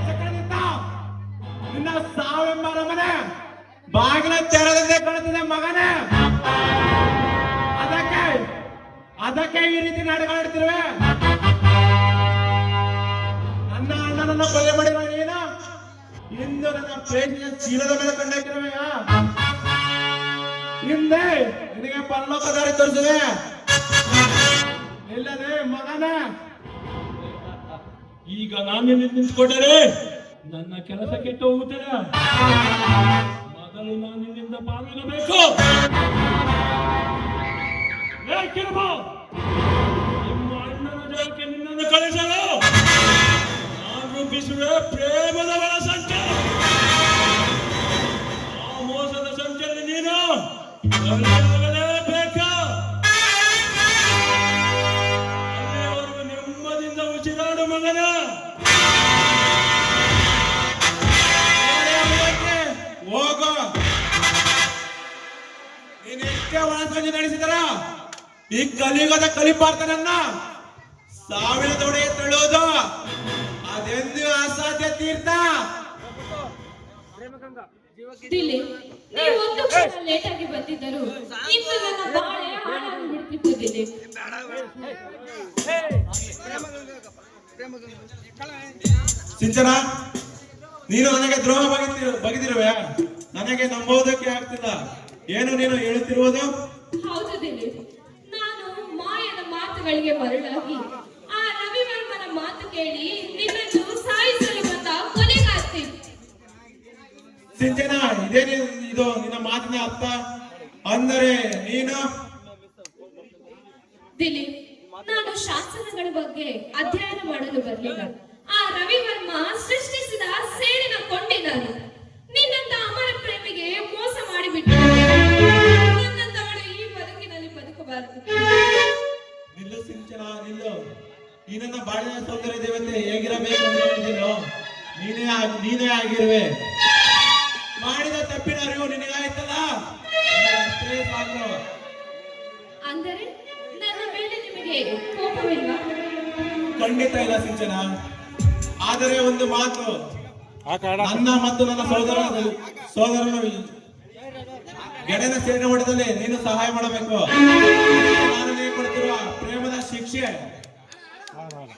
ಚಕ್ರನಿಂದ ನಿನ್ನ ಸಾವಿರ ಮನೆ ಬಾಗಿಲ ತೆರದಂತೆ ಕಾಣುತ್ತಿದೆ ಮಗನೇ. ಅದಕ್ಕೆ ಅದಕ್ಕೆ ಈ ರೀತಿ ನಡೆಗಾಡ್ತಿರುವೆ ನನ್ನ ಅಣ್ಣನನ್ನ ಕೊಲೆ ಮಾಡಿರುವ ನೀನು. ಇಂದು ನನ್ನ ಪ್ರೇಮಿಯ ಚೀಲದ ಮೇಲೆ ಕಂಡಾಕಿರುವೆಯಾ ಹಿಂದೆ. ನಿನಗೆ ಪರಲೋಕ ದಾರಿ ತೋರಿಸುವೆ ಇಲ್ಲದೆ ಮಗನ? ಈಗ ನಾನು ನಿಂತ್ಕೊಂಡರೆ? ನನ್ನ ಕೆಲಸ ಕೆಟ್ಟು ಹೋಗುತ್ತದೆ ಮೊದಲು ನಾನು ನಿನ್ನಿಂದ ಪಾಲ್ಗೊಳ್ಳಬೇಕು. ನಿಮ್ಮ ಅಣ್ಣನ ಜಾಗಕ್ಕೆ ನಿನ್ನನ್ನು ಕಳಿಸಲು ನಾನು ರೂಪಿಸುವೆ ಪ್ರೇಮದ ಎಷ್ಟೇ ಒಳಸಂಜೆ ನಡೆಸಿದರ? ಈ ಕಲಿಯುಗದ ಕಲಿಪಾರ್ತನನ್ನ ಸಾವಿರ ತೊಡೆ ತಳ್ಳೋದು ಅದೆಂದು ಅಸಾಧ್ಯ ತೀರ್ಥ? ಒಂದು ಕ್ಷಣ ಲೇಟ್ ಆಗಿ ಬಂದಿದ್ದರು ಇಂದು ನನ್ನ ಬಾಳೆ ಹಾಳಾಗಿ ಬಿಡ್ತಿತ್ತು ದಿಲೀಪ್ ಸಿಂಚನ ನೀನು ನನಗೆ ದ್ರೋಹ ಬಗೆದಿರು ಬಗೆದಿರುವೆ ನನಗೆ ನಂಬೋದಕ್ಕೆ ಆಗ್ತಿಲ್ಲ. ಏನು ನೀನು ಹೇಳುತ್ತಿರುವುದು? ಹೌದು ದಿಲೀಪ್. ನಾನು ಮಾಯನ ಮಾತುಗಳಿಗೆ ಮರಳಾಗಿ ಆ ರವಿವರ್ಮನ ಮಾತು ಕೇಳಿ ನಿನ್ನನ್ನು ಸಾಯಿಸಲು ಬಂದ ಕೊಲೆಗಾರ್ತಿ ಸಿಂಚನ ಇದೇ ನೀನು- ಇದು ನಿನ್ನ ಮಾತಿನ ಅರ್ಥ? ಅಂದರೆ ನೀನು? ದಿಲೀಪ್ ನಾನು ಶಾಸನಗಳ ಬಗ್ಗೆ ಅಧ್ಯಯನ ಮಾಡಲು ಬರಲಿಲ್ಲ. ಆ ರವಿವರ್ಮ ಸೃಷ್ಟಿಸಿದ ಈ ನನ್ನ ಬಾಳಿನ ಸೌಂದರ್ಯ ದೇವತೆ ಹೇಗಿರಬೇಕು ಅಂತ ಅಂದ್ಕೊಂಡಿದ್ದೀನೋ ನೀನೇ ಆಗ್- ನೀನೇ ಆಗಿರುವೆ. ಮಾಡಿದ ತಪ್ಪಿನ ಅರಿವು ನಿನಗಾಯ್ತಲ್ಲ? ಅಷ್ಟೇ ಸಾಕು. ಅಂದರೆ ನನ್ನ ಮೇಲೆ ನಿಮಗೆ ಕೋಪವಿಲ್ವಾ? ಖಂಡಿತ ಇಲ್ಲ ಸಿಂಚನ. ಆದರೆ ಒಂದು ಮಾತು. ನನ್ನ ಮತ್ತು ನನ್ನ ಸೋದರ ಸೋದರನ ಗೆಳೆಯನ ಸೇರಿನ ಹೊಡೆದಲ್ಲಿ ನೀನು ಸಹಾಯ ಮಾಡಬೇಕು. ನಾನು ನೀನು ಕೊಡ್ತಿರುವ ಪ್ರೇಮದ ಶಿಕ್ಷೆ. Var var.